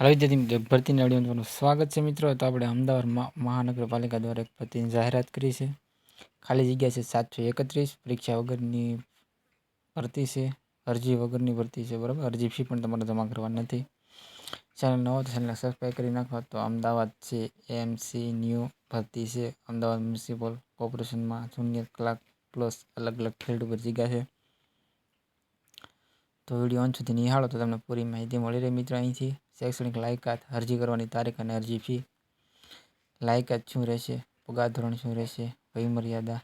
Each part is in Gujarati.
હાલો વિદ્યાર્થી ભરતીના વિડીયોમાં તમારું સ્વાગત છે મિત્રો. તો આપણે અમદાવાદ મહાનગરપાલિકા દ્વારા એક ભરતીની જાહેરાત કરી છે. ખાલી જગ્યા છે સાતસો એકત્રીસ. પરીક્ષા વગરની ભરતી છે. અરજી વગરની ભરતી છે, બરાબર? અરજી ફી પણ તમારે જમા કરવાની નથી. ચેનલ નવો તો ચેનલને સબસ્ક્રાઈબ કરી નાખો. તો અમદાવાદ છે એમસી ન્યૂ ભરતી છે. અમદાવાદ મ્યુનિસિપલ કોર્પોરેશનમાં જુનિયર ક્લાર્ક પ્લસ અલગ અલગ ફિલ્ડ ઉપર જગ્યા છે. તો વીડિયો અંત સુધી નિહાળો તો તમને પૂરી માહિતી મળી રહે મિત્રો અહીંથી. શૈક્ષણિક લાયકાત, અરજી કરવાની તારીખ અને અરજી ફી. લાયકાત શું રહેશે? પગાર ધોરણ શું રહેશે? વયમર્યાદા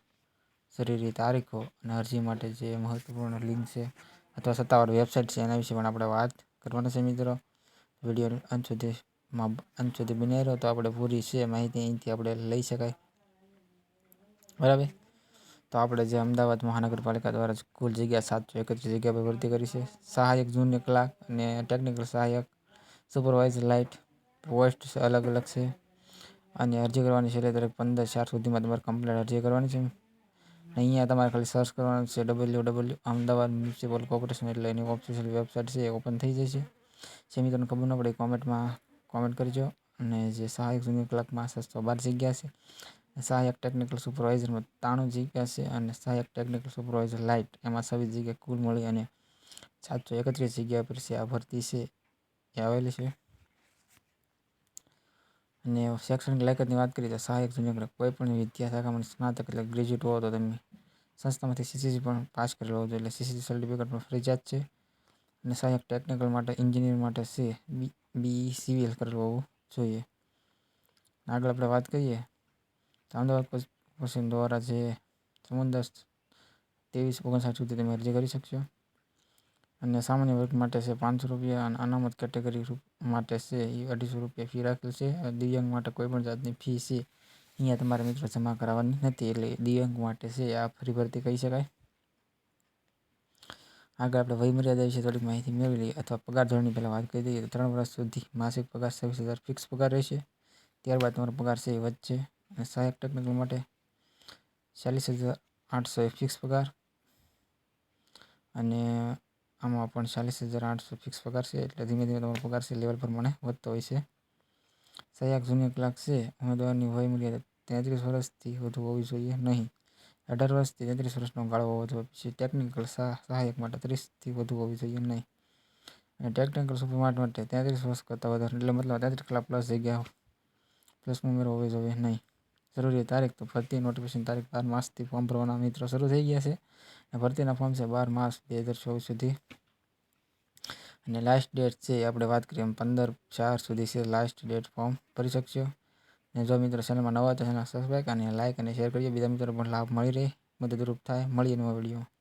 શરીરની તારીખો અને અરજી માટે જે મહત્વપૂર્ણ લિંક છે અથવા સત્તાવાર વેબસાઇટ છે એના વિશે પણ આપણે વાત કરવાના છે મિત્રો. વીડિયો અંત સુધીમાં અંત સુધી બની રહ્યો તો આપણે પૂરી છે માહિતી અહીંથી આપણે લઈ શકાય. બરાબર? તો આપણે જે અમદાવાદ મહાનગરપાલિકા દ્વારા કુલ જગ્યા સાતસો એકત્રીસ જગ્યા પર ભરતી કરી છે. સહાયક જુનિયર ક્લાર્ક અને ટેકનિકલ સહાયક સુપરવાઇઝર લાઇટ પોસ્ટ અલગ અલગ છે. અને અરજી કરવાની છેલ્લે દરેક પંદર ચાર સુધીમાં તમારે કમ્પ્લેટ અરજી કરવાની છે. અહીંયા તમારે ખાલી સર્ચ કરવાનું છે W W Ahmedabad municipal corporation એટલે એની ઓફિશિયલ વેબસાઇટ છે, એ ઓપન થઈ જશે. જે તમને ખબર ન પડે કોમેન્ટમાં કોમેન્ટ કરજો. અને જે સહાયક જુનિયર ક્લાર્કમાં સસ્તો બાર જગ્યા છે. સહાયક ટેકનિકલ સુપરવાઇઝરમાં ત્રાણું જગ્યા છે અને સહાયક ટેકનિકલ સુપરવાઇઝર લાઇટ એમાં છવ્વીસ જગ્યા કુલ મળી અને સાતસો એકત્રીસ જગ્યા પર છે, આ ભરતી છે. એ આવેલી છે. અને શૈક્ષણિક લાયકાતની વાત કરીએ તો સહાયક જુનિયર કોઈ પણ વિદ્યા શાખામાં સ્નાતક એટલે ગ્રેજ્યુએટ હો તો તમે સંસ્થામાંથી સીસીસી પણ પાસ કરેલો હોવો એટલે સીસીસી સર્ટિફિકેટ પણ ફરજિયાત છે. અને સહાયક ટેકનિકલ માટે એન્જિનિયર માટે છે બી બી સિવિલ કરેલું હોવું જોઈએ. આગળ આપણે વાત કરીએ તો અમદાવાદ પશ્ચિમ દ્વારા જે સમુદાય ત્રેવીસ ઓગણસાઠ સુધી તમે અરજી કરી શકશો. અને સામાન્ય વર્ગ માટે છે પાંચસો રૂપિયા અને અનામત કેટેગરી માટે છે એ અઢીસો રૂપિયા ફી રાખેલ છે. દિવ્યાંગ માટે કોઈ પણ જાતની ફી છે અહીંયા તમારે મિત્રો જમા કરાવવાની નથી એટલે દિવ્યાંગ માટે છે આ ફરી ભરતી કહી શકાય. આગળ આપણે વયમર્યાદા વિશે થોડીક માહિતી મેળવી લઈએ અથવા પગાર ધોરણની પહેલાં વાત કરી દઈએ તો ત્રણ વર્ષ સુધી માસિક પગાર છવ્વીસ હજાર ફિક્સ પગાર રહેશે. ત્યારબાદ તમારો પગાર છે એ વધશે અને સહાયક ટેકનિકલ માટે ચાલીસ હજાર આઠસો એ ફિક્સ પગાર. અને આમાં પણ ચાલીસ હજાર આઠસો ફિક્સ પગાર છે, એટલે ધીમે ધીમે તમારો પગાર છે લેવલ પ્રમાણે વધતો હોય છે. સહાયક જુનિયર ક્લાર્ક છે, ઉમેદવારની વય મર્યાદા તેત્રીસ વર્ષથી વધુ હોવી જોઈએ નહીં. અઢાર વર્ષથી તેત્રીસ વર્ષનો ગાળો હોવો જોઈએ, પછી ટેકનિકલ સહાયક માટે ત્રીસથી વધુ હોવી જોઈએ નહીં. અને ટેકનિકલ સુપરમાર્ટ માટે તેત્રીસ વર્ષ કરતાં વધારે, એટલે મતલબ તેત્રીસ કલાક પ્લસ જગ્યા પ્લસ ઉમેરો હોવી જોઈએ નહીં. જરૂરી તારીખ તો ભરતી નોટિફિકેશન તારીખ બાર માસથી ફોર્મ ભરવાના મિત્રો શરૂ થઈ ગયા છે. અને ભરતીના ફોર્મ છે બાર માર્ચ બે હજાર ચોવીસ સુધી. અને લાસ્ટ ડેટ છે આપણે વાત કરીએ પંદર ચાર સુધી છે લાસ્ટ ડેટ ફોર્મ ભરી શકશો. અને જો મિત્રો ચેનલમાં નવા તો ચેનલ સબસ્ક્રાઈબ અને લાઇક અને શેર કરીએ બીજા મિત્રો પણ લાભ મળી રહે. મદદરૂપ થાય. મળીએ નવા વીડિયો